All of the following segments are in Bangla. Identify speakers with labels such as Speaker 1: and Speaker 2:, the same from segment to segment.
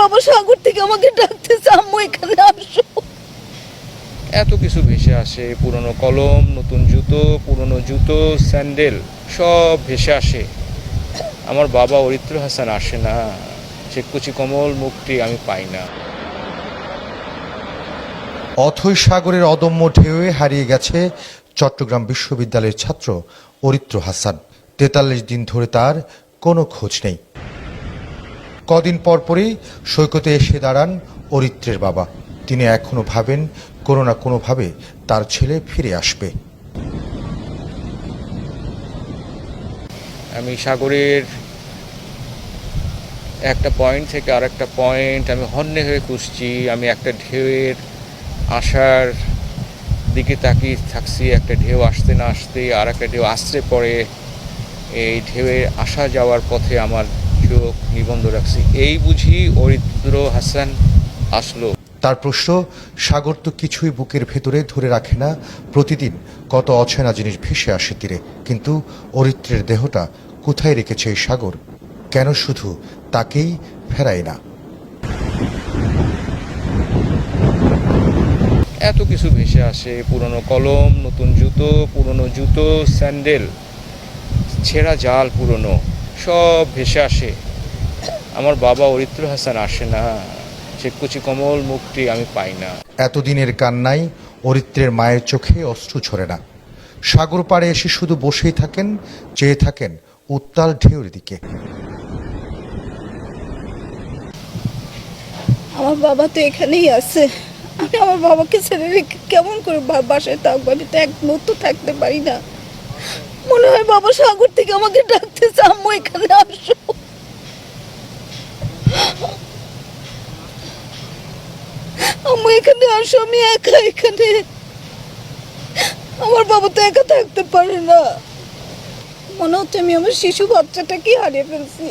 Speaker 1: বাবা সাগর থেকে আমাকে ডাকতেছে আম্মু এখানে আসো।
Speaker 2: এত কিছু ভেসে আসে পুরনো কলম নতুন জুতো পুরনো জুতো স্যান্ডেল সব ভেসে আসে। আমার বাবা অরিত্র হাসান আসে না সে কুচি কমল মুখটি আমি পাই না।
Speaker 3: অথৈ সাগরের অদম্য ঢেউয়ে হারিয়ে গেছে চট্টগ্রাম বিশ্ববিদ্যালয়ের ছাত্র অরিত্র হাসান। তেতাল্লিশ দিন ধরে তার কোনো খোঁজ নেই। কদিন পরপরই সৈকতে এসে দাঁড়ান অরিত্রের বাবা। তিনি এখনও ভাবেন কোনো না কোনোভাবে তার ছেলে ফিরে আসবে।
Speaker 2: আমি সাগরের একটা পয়েন্ট থেকে আরেকটা পয়েন্ট আমি হন্যে হয়ে খুঁজছি। আমি একটা ঢেউয়ের আসার দিকে তাকিয়ে থাকছি। একটা ঢেউ আসতে না আসতে আর একটা ঢেউ আসতে পড়ে। এই ঢেউয়ের আসা যাওয়ার পথে আমার চোখ নিবন্ধ রাখছি। এই বুঝি অরিত্র হাসান আসলো।
Speaker 3: তার প্রশ্ন সাগর তো কিছুই বুকের ভেতরে ধরে রাখে না প্রতিদিন কত অচেনা জিনিস ভেসে আসে তীরে। কিন্তু অরিত্রের দেহটা কোথায় রেখেছে এই সাগর? কেন শুধু তাকেই ফেরায় না?
Speaker 2: এত কিছু ভেসে আসে পুরনো কলম নতুন জুতো পুরনো জুতো স্যান্ডেল ছেঁড়া জাল পুরনো। সব ভেসে আসে। আমার বাবা অরিত্র হাসান আসে না। সে কুচি কমল মুখটি আমি পাই না।
Speaker 3: এতদিনের কান্নাই অরিত্রের মায়ের চোখে অশ্রু ঝরে না। সাগর পাড়ে এসে শুধু বসেই থাকেন চেয়ে থাকেন উত্তাল ঢেউর দিকে।
Speaker 1: আমার বাবা তো এখানেই আছে। আমি আমার বাবাকে ছেড়ে রেখে কেমন করে বা- বাসায় থাকব? আমি তো এক মুহূর্ত থাকতে পারি না। মনে হয় বাবা সাগর থেকে আমাকে ডাকতেছে আম্মু এখানে আসো। এখানে আসো, আমি একা এখানে। আমার বাবা তো একা থাকতে পারে না। মনে হচ্ছে আমি আমার শিশু বাচ্চাটাকে হারিয়ে ফেলছি।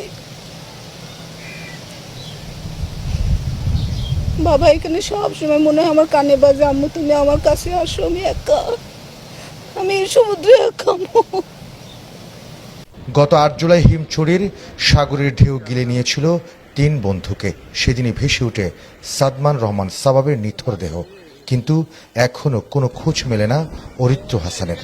Speaker 1: বাবা, এখানে সব সময় মনে হয় আমার কানে বাজে। আম্মু, তুমি আমার কাছে আসো, আমি একা। আমি সমুদ্রে
Speaker 3: গত আট জুলাই হিমচুরির সাগরের ঢেউ গিলে নিয়েছিল তিন বন্ধুকে। সেদিনই ভেসে উঠে সাদমান রহমান সাবাবের নিথর দেহ। কিন্তু এখনও কোনো খোঁজ মেলে না অরিত্র হাসানের।